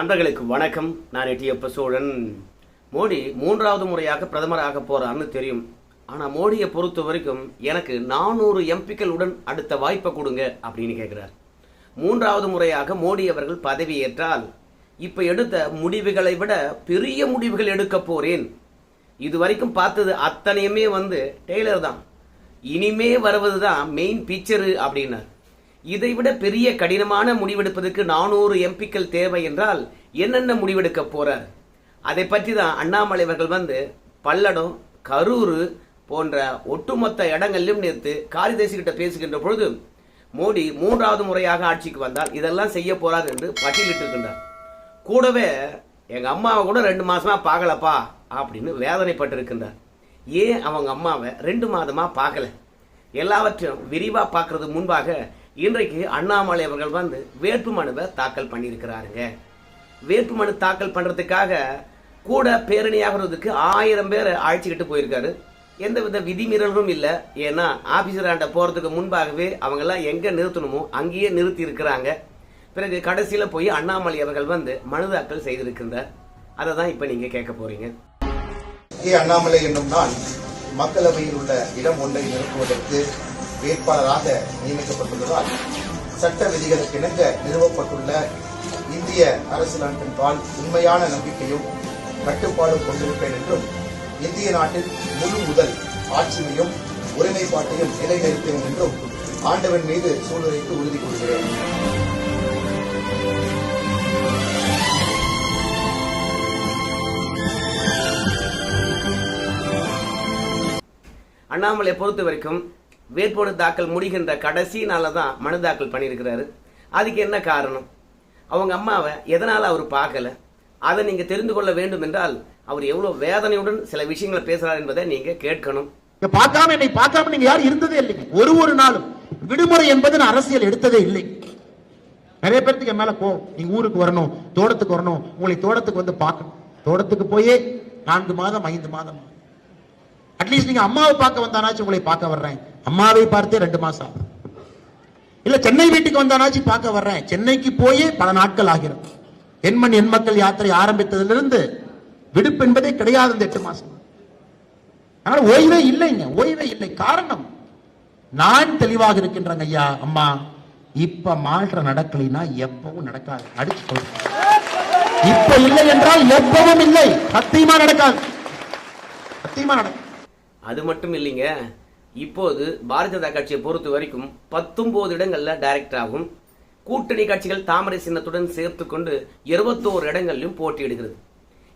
நண்பர்களுக்கு வணக்கம். நான் எட்டியப்ப சோழன். மோடி மூன்றாவது முறையாக பிரதமராக போறார்னு தெரியும். ஆனா மோடியை பொறுத்த வரைக்கும் எனக்கு நானூறு எம்பிக்களுடன் அடுத்த வாய்ப்பை கொடுங்க அப்படின்னு கேட்கிறார் மூன்றாவது முறையாக மோடி அவர்கள் பதவியேற்றால் இப்ப எடுத்த முடிவுகளை விட பெரிய முடிவுகள் எடுக்க போறேன். இது வரைக்கும் பார்த்தது அத்தனையுமே வந்து டெய்லர் தான். இனிமே வருவதுதான் மெயின் பிக்சரு அப்படின்னார். இதை விட பெரிய கடினமான முடிவெடுப்பதற்கு நானூறு எம்பிக்கள் தேவை என்றால் என்னென்ன முடிவெடுக்க போறார்? அதை பற்றி தான் அண்ணாமலை அவர்கள் வந்து பல்லடம் கரூர் போன்ற ஒட்டுமொத்த இடங்களிலும் நேர்த்து காரிதேசி கிட்ட பேசுகின்ற பொழுது மோடி மூன்றாவது முறையாக ஆட்சிக்கு வந்தால் இதெல்லாம் செய்ய போறார் என்று பட்டியலிட்டிருக்கின்றார். கூடவே எங்க அம்மாவை கூட ரெண்டு மாசமா பார்க்கலப்பா அப்படின்னு வேதனைப்பட்டிருக்கின்றார். ஏன் அவங்க அம்மாவை ரெண்டு மாதமா பார்க்கல? எல்லாவற்றையும் விரிவா பார்க்கறது முன்பாக இன்றைக்கு அண்ணாமலை அவர்கள் வந்து வேட்புமனுவை தாக்கல் பண்ணியிருக்கிறாருங்க. வேட்புமனு தாக்கல் பண்ணுறதுக்காக கூட பேரணியாகிறதுக்கு ஆயிரம் பேர் அழைச்சிக்கிட்டு போயிருக்காரு. எந்தவித விதிமீறல்களும் இல்லை. ஏன்னா ஆபீசராண்ட போகிறதுக்கு முன்பாகவே அவங்கெல்லாம் எங்கே நிறுத்தணுமோ அங்கேயே நிறுத்தி இருக்கிறாங்க பிறகு கடைசியில் போய் அண்ணாமலை அவர்கள் வந்து மனு தாக்கல் செய்திருக்கின்றார். அதை தான் இப்போ நீங்கள் கேட்க போகிறீங்க அண்ணாமலை என்னும் நான் மக்களவையில் உள்ள இடம் ஒன்றை நிரப்புவதற்கு வேட்பாளராக நியமிக்கப்பட்டுள்ளதால் சட்ட விதிகளுக்கு இணங்க நிறுவப்பட்டுள்ள இந்திய அரசியலமைப்பின் பால் உண்மையான நம்பிக்கையும் கட்டுப்பாடும் கொண்டிருப்பேன் என்றும் இந்திய நாட்டில் முழு முதல் ஆட்சியையும் ஒருமைப்பாட்டையும் நிலைநிறுத்தேன் என்றும் ஆண்டவன் மீது சூழ்நிலைக்கு உறுதி கொள்கிறேன் அண்ணாமலை பொறுத்த வரைக்கும் வேட்புமனு தாக்கல் முடிகின்ற கடைசி நாளில் தான் மனு தாக்கல் பண்ணியிருக்கிறாரு. அதுக்கு என்ன காரணம்? அவங்க அம்மாவை எதனால் அவர் பார்க்கல? அதை நீங்கள் தெரிந்து கொள்ள வேண்டும் என்றால் அவர் எவ்வளோ வேதனையுடன் சில விஷயங்களை பேசுகிறார் என்பதை நீங்கள் கேட்கணும். பார்க்காம என்னை பார்க்காம நீங்க யாரும் இருந்ததே இல்லைங்க ஒரு ஒரு நாளும் விடுமுறை என்பது நான் அரசியல் எடுத்ததே இல்லை. நிறைய பேர்த்துக்கு மேல போ நீங்க ஊருக்கு வரணும் தோட்டத்துக்கு வரணும் உங்களை தோட்டத்துக்கு வந்து பார்க்கணும். தோட்டத்துக்கு போயே நான்கு மாதம் ஐந்து மாதம். அட்லீஸ்ட் நீங்க அம்மாவை பார்க்க வந்தானாச்சும் உங்களை பார்க்க வர்றேன். அம்மாவை பார்த்தே ரெண்டு மாசம் ஆகுது இல்ல சென்னை வீட்டுக்கு வந்தானாச்சு பார்க்க வர்றேன். சென்னைக்கு போயே பல நாட்கள் ஆகிறோம் எண்மண் எண் மக்கள் யாத்திரை ஆரம்பித்ததிலிருந்து விடுப்பு என்பதே கிடையாது இந்த எட்டு மாசம். அதனால ஓய்வே இல்லைங்க ஓய்வே இல்லை. காரணம் நான் தெளிவாக இருக்கின்றேங்க ஐயா அம்மா இப்ப மாற்றம் நடக்கலைன்னா எப்பவும் நடக்காது. அடிச்சு சொல்றேன் இப்ப இல்லை என்றால் எப்பவும் இல்லை. சத்தியமா நடக்காது. சத்தியமா நடக்கும் அது மட்டும் இல்லைங்க. இப்போது பாரதிய ஜனதா கட்சியை பொறுத்த வரைக்கும் பத்தொன்பது இடங்கள்ல டைரக்ட் ஆகும். கூட்டணி கட்சிகள் தாமரை சின்னத்துடன் சேர்த்து கொண்டு இருபத்தோரு இடங்களிலும் போட்டியிடுகிறது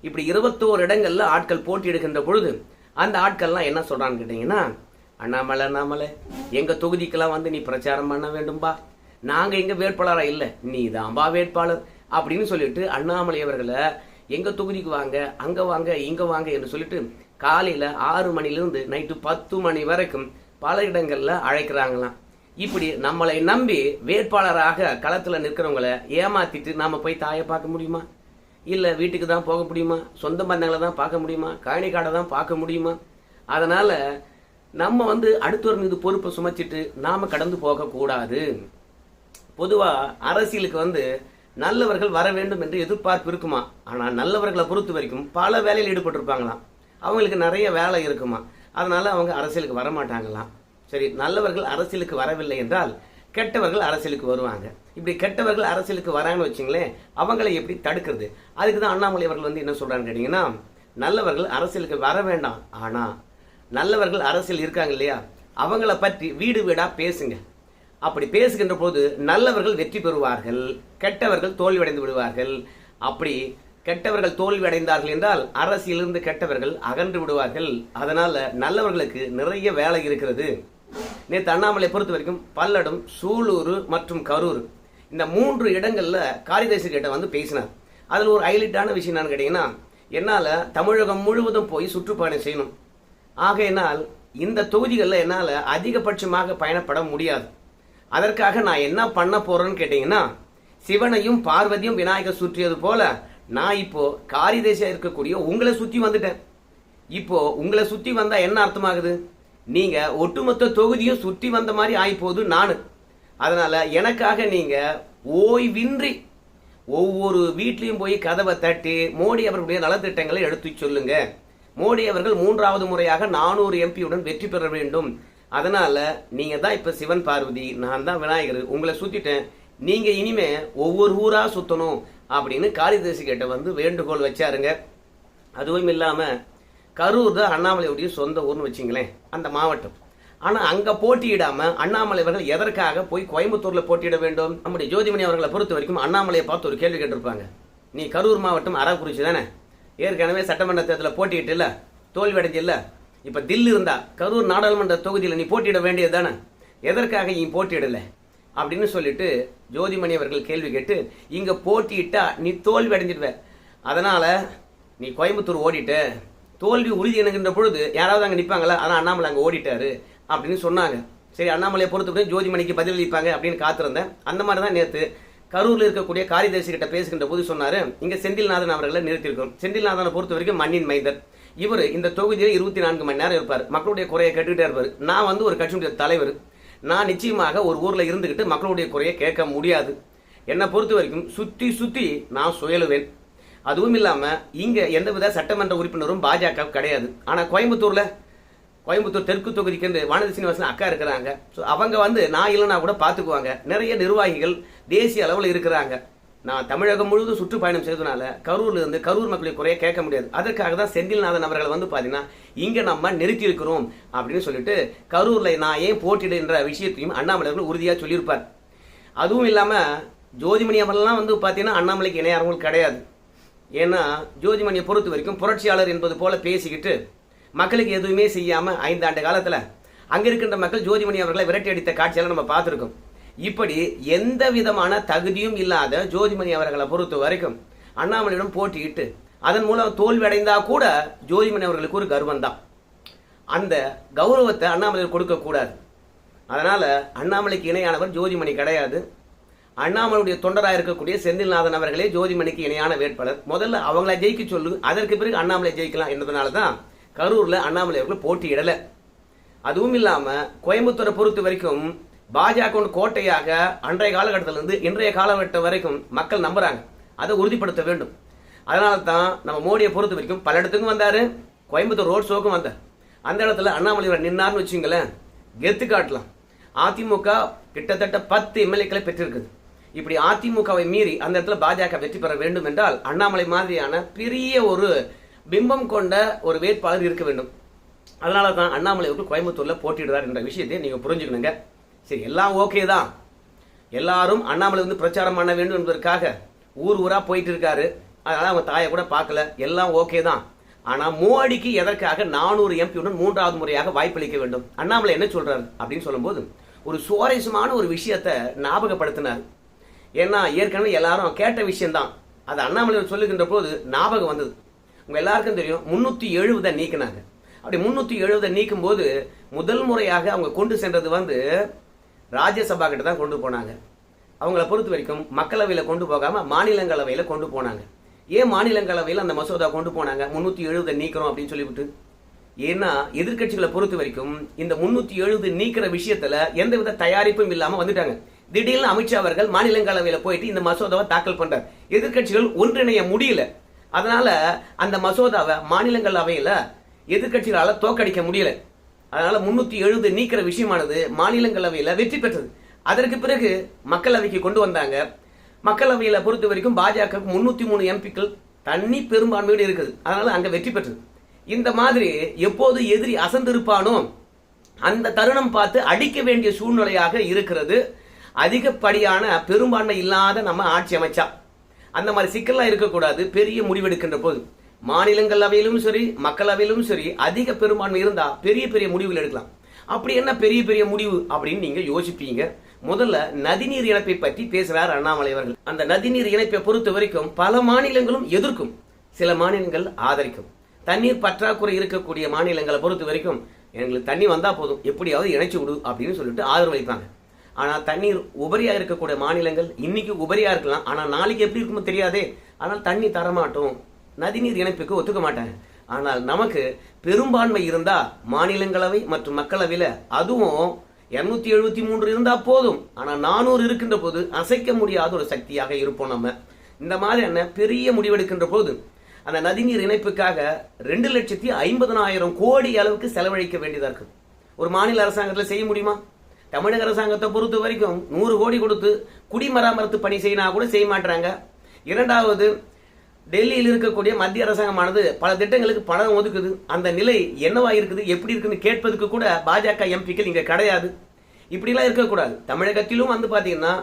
இப்படி இருபத்தோரு இடங்கள்ல ஆட்கள் போட்டியிடுகின்ற பொழுது அந்த ஆட்கள்லாம் என்ன சொல்றான்னு கேட்டீங்கன்னா அண்ணாமலை அண்ணாமலை எங்க தொகுதிக்கெல்லாம் வந்து நீ பிரச்சாரம் பண்ண வேண்டும்பா. நாங்க எங்க வேட்பாளரா இல்ல. நீ தான்பா வேட்பாளர். அப்படின்னு சொல்லிட்டு அண்ணாமலை அவர்களை எங்க தொகுதிக்கு வாங்க அங்க வாங்க இங்க வாங்க என்று சொல்லிட்டு காலையில் ஆறு மணிலேருந்து நைட்டு பத்து மணி வரைக்கும் பல இடங்களில் அழைக்கிறாங்களாம். இப்படி நம்மளை நம்பி வேட்பாளராக களத்தில் நிற்கிறவங்கள ஏமாத்திட்டு நாம் போய் தாயை பார்க்க முடியுமா? இல்லை வீட்டுக்கு தான் போக முடியுமா? சொந்த பந்தங்களை தான் பார்க்க முடியுமா? காணி காடை தான் பார்க்க முடியுமா? அதனால் நம்ம வந்து அடுத்தவர் மீது பொறுப்பை சுமச்சிட்டு நாம் கடந்து போகக்கூடாது பொதுவாக அரசியலுக்கு வந்து நல்லவர்கள் வர வேண்டும் என்று எதிர்பார்ப்பு இருக்குமா? ஆனால் நல்லவர்களை பொறுத்த வரைக்கும் பல வேலையில் ஈடுபட்டிருப்பாங்களாம். அவங்களுக்கு நிறைய வேலை இருக்குமா? அதனால அவங்க அரசியலுக்கு வர மாட்டாங்களாம் சரி நல்லவர்கள் அரசியலுக்கு வரவில்லை என்றால் கெட்டவர்கள் அரசியலுக்கு வருவாங்க. இப்படி கெட்டவர்கள் அரசியலுக்கு வராங்கன்னு வச்சுங்களேன் அவங்களை எப்படி தடுக்கிறது? அதுக்கு தான் அண்ணாமலை அவர்கள் வந்து என்ன சொல்கிறான்னு கேட்டிங்கன்னா நல்லவர்கள் அரசியலுக்கு வர வேண்டாம். ஆனால் நல்லவர்கள் அரசியல் இருக்காங்க இல்லையா? அவங்கள பற்றி வீடு வீடாக பேசுங்க. அப்படி பேசுகின்ற போது நல்லவர்கள் வெற்றி பெறுவார்கள் கெட்டவர்கள் தோல்வியடைந்து விடுவார்கள். அப்படி கெட்டவர்கள் தோல்வி அடைந்தார்கள் என்றால் அரசியலிருந்து கெட்டவர்கள் அகன்று விடுவார்கள். அதனால நல்லவர்களுக்கு நிறைய வேலை இருக்கிறது. நேற்று அண்ணாமலை பொறுத்த வரைக்கும் பல்லடம் சூலூர் மற்றும் கரூர் இந்த மூன்று இடங்கள்ல காளிதாசு கிட்ட வந்து பேசினார். அதில் ஒரு ஹைலைட்டான விஷயம் என்னன்னு கேட்டீங்கன்னா என்னால் தமிழகம் முழுவதும் போய் சுற்றுப்பயணம் செய்யணும். ஆகையினால் இந்த தொகுதிகளில் என்னால் அதிகபட்சமாக பயணப்பட முடியாது. அதற்காக நான் என்ன பண்ண போறேன்னு கேட்டீங்கன்னா சிவனையும் பார்வதியும் விநாயகர் சுற்றியது போல நான் இப்போ காரிதேசியா இருக்கக்கூடிய உங்களை சுத்தி வந்துட்டேன். இப்போ உங்களை சுத்தி வந்தா என்ன அர்த்தமாகுது? நீங்க ஒட்டுமொத்த தொகுதியும் சுத்தி வந்த மாதிரி ஆகிப்போகுது நானு. அதனால எனக்காக நீங்க ஓய்வின்றி ஒவ்வொரு வீட்லேயும் போய் கதவை தட்டி மோடி அவர்களுடைய நலத்திட்டங்களை எடுத்து சொல்லுங்க. மோடி அவர்கள் மூன்றாவது முறையாக நானூறு எம்பியுடன் வெற்றி பெற வேண்டும். அதனால நீங்க தான் இப்ப சிவன் பார்வதி நான் தான் விநாயகர் உங்களை சுத்திட்டேன். நீங்க இனிமே ஒவ்வொரு ஊரா சுத்தணும். அப்படின்னு காளிதாசி கிட்ட வந்து வேண்டுகோள் வச்சாருங்க. அதுவும் இல்லாமல் கரூர் தான் அண்ணாமலையுடைய சொந்த ஊர்னு வச்சிங்களேன் அந்த மாவட்டம். ஆனால் அங்கே போட்டியிடாமல் அண்ணாமலை அவர்கள் எதற்காக போய் கோயம்புத்தூரில் போட்டியிட வேண்டும்? நம்முடைய ஜோதிமணி அவர்களை பொறுத்த வரைக்கும் அண்ணாமலையை பார்த்து ஒரு கேள்வி கேட்டிருப்பாங்க. நீ கரூர் மாவட்டம் அரவக்குறிச்சி தானே? ஏற்கனவே சட்டமன்ற தேர்தலில் போட்டிட்டு இல்லை தோல்வி அடைஞ்சு இப்போ தில்லு இருந்தா கரூர் நாடாளுமன்ற தொகுதியில் நீ போட்டியிட வேண்டியது தானே? எதற்காக நீ போட்டியிடலை? அப்படின்னு சொல்லிட்டு ஜோதிமணி அவர்கள் கேள்வி கேட்டு இங்க போட்டியிட்டா நீ தோல்வி அடைஞ்சிடுவ. அதனால நீ கோயம்புத்தூர் ஓடிட்ட தோல்வி உறுதி என்கின்ற பொழுது யாராவது அங்கே நிற்பாங்களா ஆனால் அண்ணாமலை அங்கே ஓடிட்டாரு அப்படின்னு சொன்னாங்க. சரி அண்ணாமலையை பொறுத்தவரை ஜோதிமணிக்கு பதிலளிப்பாங்க அப்படின்னு காத்திருந்தேன். அந்த மாதிரி தான் நேற்று கரூரில் இருக்கக்கூடிய காரிதேசி கிட்ட பேசுகின்ற போது சொன்னார் இங்கே செந்தில்நாதன் அவர்களை நிறுத்தியிருக்கோம் செந்தில்நாதனை பொறுத்த வரைக்கும் மண்ணின் மைந்தர். இவர் இந்த தொகுதியில் இருபத்தி நான்கு மணி நேரம் இருப்பார். மக்களுடைய குறையை கேட்டுக்கிட்டே இருப்பார். நான் வந்து ஒரு கட்சியுடைய தலைவர். நான் நிச்சயமாக ஒரு ஊரில் இருந்துக்கிட்டு மக்களுடைய குறையை கேட்க முடியாது. என்னை பொறுத்த வரைக்கும் சுற்றி சுற்றி நான் சுயலுவேன். அதுவும் இல்லாமல் இங்கே எந்த எந்தவித சட்டமன்ற உறுப்பினரும் பாஜக கிடையாது. ஆனால் கோயம்புத்தூரில் கோயம்புத்தூர் தெற்கு தொகுதிக்கு என்று வானதி சீனிவாசன் அக்கா இருக்கிறாங்க. ஸோ அவங்க வந்து நான் இல்லைனா கூட பார்த்துக்குவாங்க நிறைய நிர்வாகிகள் தேசிய அளவில் இருக்கிறாங்க. நான் தமிழகம் முழுவதும் சுற்றுப்பயணம் செய்ததுனால கரூர்ல இருந்து கரூர் மக்களை குறைய கேட்க முடியாது. அதற்காக தான் செந்தில்நாதன் அவர்கள் வந்து பார்த்தீங்கன்னா இங்கே நம்ம நிறுத்தி இருக்கிறோம் அப்படின்னு சொல்லிட்டு கரூர்ல நான் ஏன் போட்டிடுன்ற விஷயத்தையும் அண்ணாமலை அவர்கள் சொல்லியிருப்பார். அதுவும் இல்லாமல் ஜோதிமணி அவர்கள்லாம் வந்து பார்த்தீங்கன்னா அண்ணாமலைக்கு இணையாரவங்க கிடையாது. ஏன்னா ஜோதிமணியை பொறுத்த வரைக்கும் புரட்சியாளர் என்பது போல பேசிக்கிட்டு மக்களுக்கு எதுவுமே செய்யாமல் ஐந்தாண்டு காலத்தில் அங்கே இருக்கின்ற மக்கள் ஜோதிமணி அவர்களை விரட்டி அடித்த காட்சியெல்லாம் நம்ம பார்த்துருக்கோம். இப்படி எந்த விதமான தகுதியும் இல்லாத ஜோதிமணி அவர்களை பொறுத்த வரைக்கும் அண்ணாமலையிடம் போட்டியிட்டு அதன் மூலம் தோல்வி அடைந்தா கூட ஜோதிமணி அவர்களுக்கு ஒரு கர்வம் தான் அந்த கௌரவத்தை அண்ணாமலை கொடுக்கக்கூடாது அதனால் அதனால அண்ணாமலைக்கு இணையானவர் ஜோதிமணி கிடையாது. அண்ணாமலையுடைய தொண்டராக இருக்கக்கூடிய செந்தில்நாதன் அவர்களே ஜோதிமணிக்கு இணையான வேட்பாளர். முதல்ல அவங்கள ஜெயிக்க சொல்லு அதற்கு பிறகு அண்ணாமலை ஜெயிக்கலாம் என்பதனால தான் கரூரில் அண்ணாமலை அவர்கள் போட்டியிடலை. அதுவும் இல்லாமல் கோயம்புத்தூரை பொறுத்த வரைக்கும் பாஜக கோட்டையாக அன்றைய காலகட்டத்திலிருந்து இன்றைய காலகட்டம் வரைக்கும் மக்கள் நம்புறாங்க. அதை உறுதிப்படுத்த வேண்டும். அதனால தான் நம்ம மோடியை பொறுத்த வரைக்கும் பல இடத்துக்கும் வந்தாரு. கோயம்புத்தூர் ரோட் ஷோக்கும் வந்தார். அந்த இடத்துல அண்ணாமலை நின்னார்னு வச்சுங்களேன் கெத்து காட்டலாம். அதிமுக கிட்டத்தட்ட பத்து எம்எல்ஏக்களை பெற்றிருக்குது. இப்படி அதிமுகவை மீறி அந்த இடத்துல பாஜக வெற்றி பெற வேண்டும் என்றால் அண்ணாமலை மாதிரியான பெரிய ஒரு பிம்பம் கொண்ட ஒரு வேட்பாளர் இருக்க வேண்டும். அதனால தான் அண்ணாமலை அவர்கள் கோயம்புத்தூர்ல போட்டியிடுறார் என்ற விஷயத்தை நீங்க புரிஞ்சுக்கணுங்க. சரி எல்லாம் ஓகே தான். எல்லாரும் அண்ணாமலை வந்து பிரச்சாரம் பண்ண வேண்டும் என்பதற்காக ஊர் ஊரா போயிட்டு இருக்காரு. அதனால அவங்க தாயை கூட பார்க்கல. எல்லாம் ஓகே தான். ஆனால் மோடிக்கு எதற்காக நானூறு எம்பியுடன் மூன்றாவது முறையாக வாய்ப்பளிக்க வேண்டும்? அண்ணாமலை என்ன சொல்றாரு அப்படின்னு சொல்லும்போது ஒரு சுவாரஸ்யமான ஒரு விஷயத்தை ஞாபகப்படுத்தினார். ஏன்னா ஏற்கனவே எல்லாரும் கேட்ட விஷயம்தான். அது அண்ணாமலை சொல்லுகின்ற போது ஞாபகம் வந்தது. உங்க எல்லாருக்கும் தெரியும் முன்னூத்தி எழுபதை நீக்கினாங்க. அப்படி முன்னூத்தி எழுபதை நீக்கும் போது முதல் முறையாக அவங்க கொண்டு சென்றது வந்து ராஜ்யசபா கிட்ட தான் கொண்டு போனாங்க. அவங்கள பொறுத்த வரைக்கும் மக்களவையில் கொண்டு போகாமல் மாநிலங்களவையில் கொண்டு போனாங்க. ஏன் மாநிலங்களவையில் அந்த மசோதா கொண்டு போனாங்க? முன்னூற்றி எழுபதை நீக்கிறோம் அப்படின்னு சொல்லிவிட்டு. ஏன்னா எதிர்க்கட்சிகளை பொறுத்த வரைக்கும் இந்த முன்னூற்றி எழுபது நீக்கிற விஷயத்தில் எந்தவித தயாரிப்பும் இல்லாமல் வந்துட்டாங்க. திடீர்னு அமித்ஷா அவர்கள் மாநிலங்களவையில் போயிட்டு இந்த மசோதாவை தாக்கல் பண்றார். எதிர்கட்சிகள் ஒன்றிணைய முடியல. அதனால அந்த மசோதாவை மாநிலங்களவையில் எதிர்கட்சிகளால் தோக்கடிக்க முடியல. அதனால முன்னூத்தி எழுபது நீக்கிற விஷயமானது மாநிலங்களவையில வெற்றி பெற்றது. அதற்கு பிறகு மக்களவைக்கு கொண்டு வந்தாங்க. மக்களவையில பொறுத்த வரைக்கும் பாஜக முன்னூத்தி மூணு எம்பிக்கள் தண்ணி பெரும்பான்மையோடு இருக்குது. அதனால அங்க வெற்றி பெற்றது. இந்த மாதிரி எப்போது எதிரி அசந்திருப்பானோ அந்த தருணம் பார்த்து அடிக்க வேண்டிய சூழ்நிலையாக இருக்கிறது. அதிகப்படியான பெரும்பான்மை இல்லாத நம்ம ஆட்சி அமைச்சா. அந்த மாதிரி சிக்கல்லாம் இருக்கக்கூடாது. பெரிய முடிவெடுக்கின்ற போது. மாநிலங்களவையிலும் சரி மக்களவையிலும் சரி அதிக பெரும்பான்மை இருந்தா பெரிய பெரிய முடிவுகள் எடுக்கலாம். அப்படி என்ன பெரிய பெரிய முடிவு அப்படின்னு நீங்க யோசிப்பீங்க. முதல்ல நதிநீர் இணைப்பை பற்றி பேசுறார் அண்ணாமலை அவர்கள். அந்த நதிநீர் இணைப்பை பொறுத்த வரைக்கும் பல மாநிலங்களும் எதிர்க்கும் சில மாநிலங்கள் ஆதரிக்கும். தண்ணீர் பற்றாக்குறை இருக்கக்கூடிய மாநிலங்களை பொறுத்த வரைக்கும் எங்களுக்கு தண்ணி வந்தால் போதும் எப்படியாவது இணைச்சு விடு அப்படின்னு சொல்லிட்டு ஆதரவு அளிப்பாங்க. ஆனால் தண்ணீர் உபரியாக இருக்கக்கூடிய மாநிலங்கள் இன்னைக்கு உபரியாக இருக்கலாம். ஆனால் நாளைக்கு எப்படி இருக்குமோ தெரியாதே. ஆனால் தண்ணி தரமாட்டோம். நதிநீர் இணைப்புக்கு ஒத்துக்க மாட்டாங்க ஆனால் நமக்கு பெரும்பான்மை இருந்தா மாநிலங்களவை மற்றும் மக்களவையில் அதுவும் இருநூத்தி எழுபத்தி மூன்று இருந்தா போதும். ஆனா நானூறு இருக்கின்ற போது அசைக்க முடியாத ஒரு சக்தியாக இருப்போம் நம்ம. இந்த மாதிரியான பெரிய முடிவெடுக்கின்ற போது அந்த நதிநீர் இணைப்புக்காக ரெண்டு லட்சத்தி ஐம்பதனாயிரம் கோடி அளவுக்கு செலவழிக்க வேண்டியதா இருக்கு. ஒரு மாநில அரசாங்கத்தில் செய்ய முடியுமா? தமிழக அரசாங்கத்தை பொறுத்த வரைக்கும் நூறு கோடி கொடுத்து குடிமராமரத்து பணி செய்யினா கூட செய்ய மாட்டாங்க இரண்டாவது டெல்லியில் இருக்கக்கூடிய மத்திய அரசாங்கமானது பல திட்டங்களுக்கு பணம் ஒதுக்குது. அந்த நிலை என்னவா இருக்குது? எப்படி இருக்குன்னு கேட்பதுக்கு கூட பாஜக எம்பிக்கள் இங்கே கிடையாது. இப்படிலாம் இருக்கக்கூடாது. தமிழகத்திலும் வந்து பார்த்தீங்கன்னா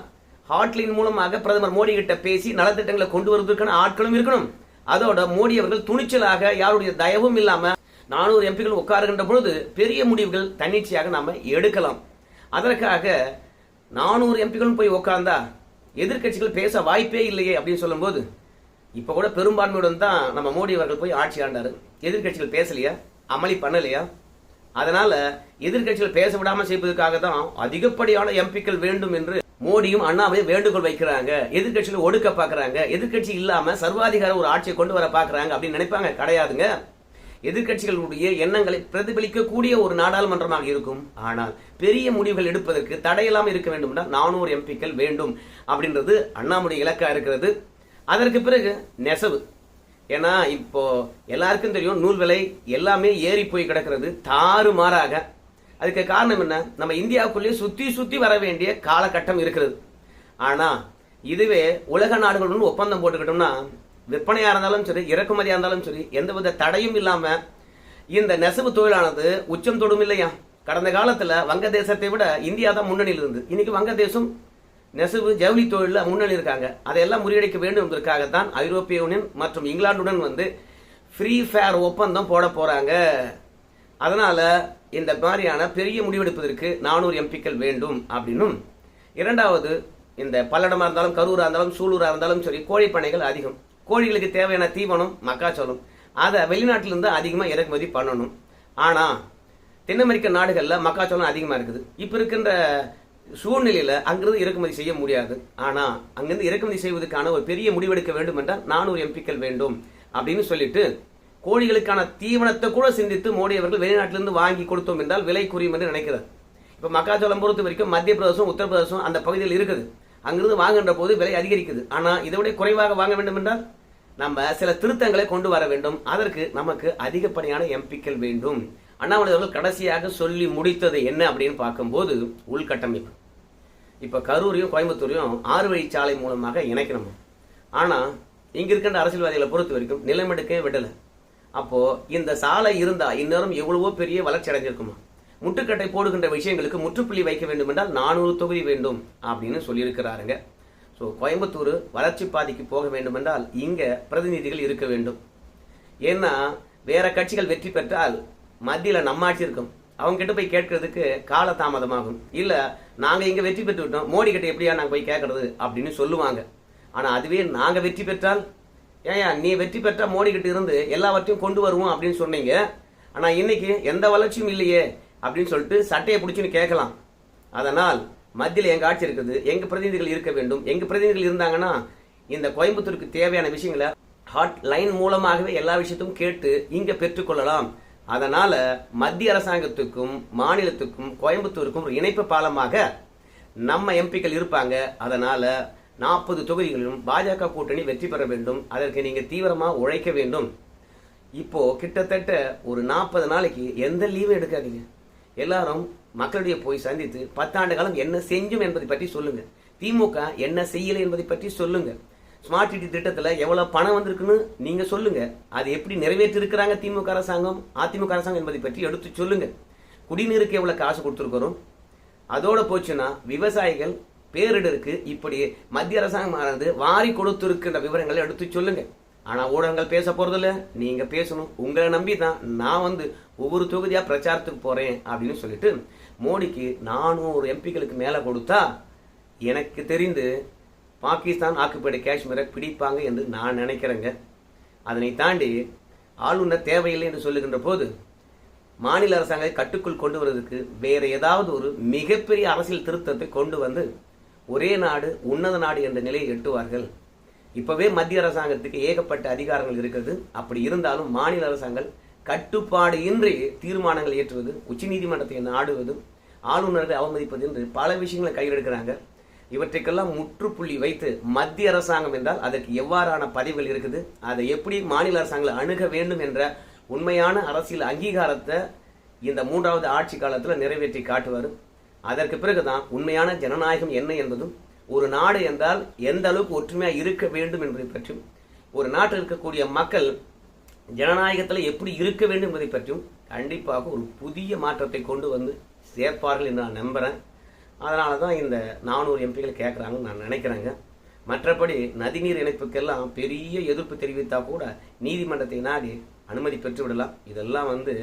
ஹாட்லைன் மூலமாக பிரதமர் மோடி கிட்ட பேசி நலத்திட்டங்களை கொண்டு வருவதற்கான ஆட்களும் இருக்கணும். அதோட மோடி அவர்கள் துணிச்சலாக யாருடைய தயவும் இல்லாம நானூறு எம்பிகள் உட்காருகின்ற பொழுது பெரிய முடிவுகள் தன்னிச்சையாக நாம எடுக்கலாம். அதற்காக நானூறு எம்பிகளும் போய் உட்கார்ந்தா எதிர்க்கட்சிகள் பேச வாய்ப்பே இல்லையே அப்படின்னு சொல்லும்போது இப்ப கூட பெரும்பான்மையுடன் தான் நம்ம மோடி அவர்கள் போய் ஆட்சி ஆண்டாரு. எதிர்கட்சிகள் பேசலையா? அமளி பண்ணலையா? அதனால எதிர்கட்சிகள் பேச விடாம செய்வதற்காக தான் அதிகப்படியான எம்பிக்கள் வேண்டும் என்று மோடியும் அண்ணாவையும் வேண்டுகோள் வைக்கிறாங்க. எதிர்க்கட்சிகள் ஒடுக்க பாக்குறாங்க. எதிர்க்கட்சி இல்லாம சர்வாதிகார ஒரு ஆட்சியை கொண்டு வர பாக்குறாங்க அப்படின்னு நினைப்பாங்க. கிடையாதுங்க. எதிர்க்கட்சிகளுடைய எண்ணங்களை பிரதிபலிக்கக்கூடிய ஒரு நாடாளுமன்றமாக இருக்கும். ஆனால் பெரிய முடிவுகள் எடுப்பதற்கு தடையில்லாம இருக்க வேண்டும் என்றால் நானூறு எம்பிக்கள் வேண்டும் அப்படின்றது அண்ணாமுடைய இலக்கா இருக்கிறது. அதற்கு பிறகு நெசவு. ஏன்னா இப்போ எல்லாருக்கும் தெரியும் நூல் விலை எல்லாமே ஏறி போய் கிடக்கிறது தாறு மாறாக அதுக்கு காரணம் என்ன? நம்ம இந்தியாவுக்குள்ளேயே சுத்தி சுத்தி வர வேண்டிய காலகட்டம் இருக்கிறது. ஆனா இதுவே உலக நாடுகளுடன் ஒப்பந்தம் போட்டுக்கிட்டோம்னா விற்பனையா இருந்தாலும் சரி இறக்குமதியா இருந்தாலும் சரி எந்தவித தடையும் இல்லாம இந்த நெசவு தொழிலானது உச்சம் தொடும் இல்லையா? கடந்த காலத்துல வங்கதேசத்தை விட இந்தியா தான் முன்னணியில் இருந்து இன்னைக்கு வங்கதேசம் நெசவு ஜவுளி தொழிலில் முன்னணி இருக்காங்க. அதையெல்லாம் முறியடிக்க வேண்டும் என்பதற்காகத்தான் ஐரோப்பிய யூனியன் மற்றும் இங்கிலாந்துடன் வந்து ஃப்ரீ ஃபேர் ஒப்பந்தம் போட போகிறாங்க அதனால் இந்த மாதிரியான பெரிய முடிவெடுப்பதற்கு நானூறு எம்பிக்கள் வேண்டும் அப்படின்னும். இரண்டாவது இந்த பல்லடமாக இருந்தாலும் கரூராக இருந்தாலும் சூலூராக இருந்தாலும் சரி கோழிப்பண்ணைகள் அதிகம். கோழிகளுக்கு தேவையான தீவனம் மக்காச்சோளம். அதை வெளிநாட்டிலிருந்து அதிகமாக இறக்குமதி பண்ணணும். ஆனால் தென் அமெரிக்க நாடுகளில் மக்காச்சோளம் அதிகமாக இருக்குது. இப்போ இருக்கின்ற சூழ்நிலையில் அங்கிருந்து இறக்குமதி செய்ய முடியாது. ஆனால் அங்கிருந்து இறக்குமதி செய்வதற்கான ஒரு பெரிய முடிவெடுக்க வேண்டும் என்றால் நானூறு எம்பிக்கள் வேண்டும் அப்படின்னு சொல்லிட்டு கோழிகளுக்கான தீவனத்தை கூட சிந்தித்து மோடி அவர்கள் வெளிநாட்டிலிருந்து வாங்கி கொடுத்தோம் என்றால் விலை குறையும் என்று நினைக்கிறார். இப்போ மக்காச்சோளம் பொறுத்த வரைக்கும் மத்திய பிரதேசம் உத்தரப்பிரதேசம் அந்த பகுதியில் இருக்குது. அங்கிருந்து வாங்குகின்ற போது விலை அதிகரிக்குது. ஆனால் இதை விட குறைவாக வாங்க வேண்டும் என்றால் நம்ம சில திருத்தங்களை கொண்டு வர வேண்டும். அதற்கு நமக்கு அதிகப்படியான எம்பிக்கள் வேண்டும். அண்ணாமலை அவர்கள் கடைசியாக சொல்லி முடித்தது என்ன அப்படின்னு பார்க்கும்போது உள்கட்டமைப்பு. இப்போ கரூரையும் கோயம்புத்தூரையும் ஆறு வழிச்சாலை மூலமாக இணைக்கணும். ஆனால் இங்கே இருக்கின்ற அரசியல்வாதிகளை பொறுத்த வரைக்கும் நிலமெடுக்கவே விடலை. அப்போது இந்த சாலை இருந்தால் இந்நேரம் எவ்வளவோ பெரிய வளர்ச்சி அடைஞ்சிருக்குமா? முட்டுக்கட்டை போடுகின்ற விஷயங்களுக்கு முற்றுப்புள்ளி வைக்க வேண்டும் என்றால் நானூறு தொகுதி வேண்டும் அப்படின்னு சொல்லியிருக்கிறாருங்க. ஸோ கோயம்புத்தூர் வளர்ச்சி பாதைக்கு போக வேண்டும் என்றால் இங்கே பிரதிநிதிகள் இருக்க வேண்டும். ஏன்னா வேற கட்சிகள் வெற்றி பெற்றால் மத்தியில் நம்ம ஆட்சி இருக்கும். அவங்க கிட்ட போய் கேட்கறதுக்கு கால தாமதமாகும். இல்லை நாங்கள் இங்கே வெற்றி பெற்று விட்டோம். மோடி கிட்ட எப்படியா நாங்கள் போய் கேட்கறது அப்படின்னு சொல்லுவாங்க. ஆனால் அதுவே நாங்கள் வெற்றி பெற்றால்? ஏயா நீ வெற்றி பெற்றால் மோடி கிட்ட இருந்து எல்லாவற்றையும் கொண்டு வருவோம் அப்படின்னு சொன்னீங்க. ஆனால் இன்னைக்கு எந்த வளர்ச்சியும் இல்லையே அப்படின்னு சொல்லிட்டு சட்டையை பிடிச்சின்னு கேட்கலாம். அதனால் மத்தியில் எங்கள் ஆட்சி இருக்குது எங்கள் பிரதிநிதிகள் இருக்க வேண்டும் எங்கள் பிரதிநிதிகள் இருந்தாங்கன்னா இந்த கோயம்புத்தூருக்கு தேவையான விஷயங்களை ஹாட் லைன் மூலமாகவே எல்லா விஷயத்தையும் கேட்டு இங்கே பெற்றுக்கொள்ளலாம். அதனால மத்திய அரசாங்கத்துக்கும் மாநிலத்துக்கும் கோயம்புத்தூருக்கும் ஒரு இணைப்பு பாலமாக நம்ம எம்பிக்கள் இருப்பாங்க. அதனால நாற்பது தொகுதிகளிலும் பாஜக கூட்டணி வெற்றி பெற வேண்டும். அதற்கு நீங்க தீவிரமா உழைக்க வேண்டும். இப்போ கிட்டத்தட்ட ஒரு நாற்பது நாளைக்கு எந்த லீவும் எடுக்காதீங்க. எல்லாரும் மக்களிடையே போய் சந்தித்து பத்தாண்டு காலம் என்ன செஞ்சும் என்பதை பற்றி சொல்லுங்க. திமுக என்ன செய்யலை என்பதை பற்றி சொல்லுங்க. ஸ்மார்ட் சிட்டி திட்டத்தில் எவ்வளோ பணம் வந்திருக்குன்னு நீங்கள் சொல்லுங்கள் அது எப்படி நிறைவேற்றி இருக்கிறாங்க திமுக அரசாங்கம்? அதிமுக அரசாங்கம் என்பதை பற்றி எடுத்து சொல்லுங்கள் குடிநீருக்கு எவ்வளோ காசு கொடுத்துருக்குறோம்? அதோட போச்சுன்னா விவசாயிகள் பேரிடருக்கு இப்படி மத்திய அரசாங்கமானது வாரி கொடுத்துருக்கின்ற விவரங்களை எடுத்து சொல்லுங்கள் ஆனால் ஊடகங்கள் பேச போகிறதில்ல நீங்கள் பேசணும். உங்களை நம்பி தான் நான் வந்து ஒவ்வொரு தொகுதியாக பிரச்சாரத்துக்கு போகிறேன் அப்படின்னு சொல்லிட்டு மோடிக்கு நானூறு எம்பிக்களுக்கு மேலே கொடுத்தா எனக்கு தெரிந்து பாகிஸ்தான் ஆக்குப்படை காஷ்மீரை பிடிப்பாங்க என்று நான் நினைக்கிறேங்க. அதனை தாண்டி ஆளுநர் தேவையில்லை என்று சொல்லுகின்ற போது மாநில அரசாங்கத்தை கட்டுக்குள் கொண்டு வருவதற்கு வேறு ஏதாவது ஒரு மிகப்பெரிய அரசியல் திருத்தத்தை கொண்டு வந்து ஒரே நாடு உன்னத நாடு என்ற நிலையை எட்டுவார்கள். இப்போவே மத்திய அரசாங்கத்துக்கு ஏகப்பட்ட அதிகாரங்கள் இருக்கிறது. அப்படி இருந்தாலும் மாநில அரசாங்கம் கட்டுப்பாடு இன்றி தீர்மானங்கள் ஏற்றுவது உச்சநீதிமன்றத்தை நாடுவது ஆளுநர்களை அவமதிப்பது என்று பல விஷயங்களை கையில் எடுக்கிறாங்க. இவற்றைக்கெல்லாம் முற்றுப்புள்ளி வைத்து மத்திய அரசாங்கம் என்றால் அதற்கு எவ்வாறான பதிவுகள் இருக்குது? அதை எப்படி மாநில அரசாங்கங்களை அணுக வேண்டும் என்ற உண்மையான அரசியல் அங்கீகாரத்தை இந்த மூன்றாவது ஆட்சி காலத்தில் நிறைவேற்றி காட்டுவார். அதற்கு பிறகுதான் உண்மையான ஜனநாயகம் என்ன என்பதும் ஒரு நாடு என்றால் எந்த அளவுக்கு ஒற்றுமையாக இருக்க வேண்டும் என்பதை பற்றியும் ஒரு நாட்டில் இருக்கக்கூடிய மக்கள் ஜனநாயகத்தில் எப்படி இருக்க வேண்டும் என்பதை பற்றியும் கண்டிப்பாக ஒரு புதிய மாற்றத்தை கொண்டு வந்து சேர்ப்பார்கள் என்று நான் நம்புகிறேன் அதனால தான் இந்த நானூறு எம்பிகள் கேட்குறாங்கன்னு நான் நினைக்கிறேங்க. மற்றபடி நதிநீர் இணைப்புக்கெல்லாம் பெரிய எதிர்ப்பு தெரிவித்தா கூட நீதிமன்றத்தை நாடி அனுமதி பெற்று விடலாம். இதெல்லாம் வந்து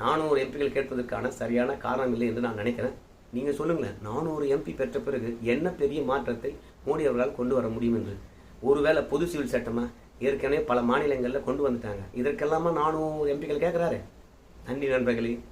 நானூறு எம்பிகள் கேட்பதற்கான சரியான காரணம் இல்லை என்று நான் நினைக்கிறேன். நீங்கள் சொல்லுங்களேன் நானூறு எம்பி பெற்ற பிறகு என்ன பெரிய மாற்றத்தை மோடி அவர்களால் கொண்டு வர முடியும் என்று? ஒருவேளை பொது சிவில் சட்டமாக ஏற்கனவே பல மாநிலங்களில் கொண்டு வந்துட்டாங்க. இதற்கெல்லாமா நானூறு எம்பிகள் கேட்குறாரு நன்றி நண்பர்களே.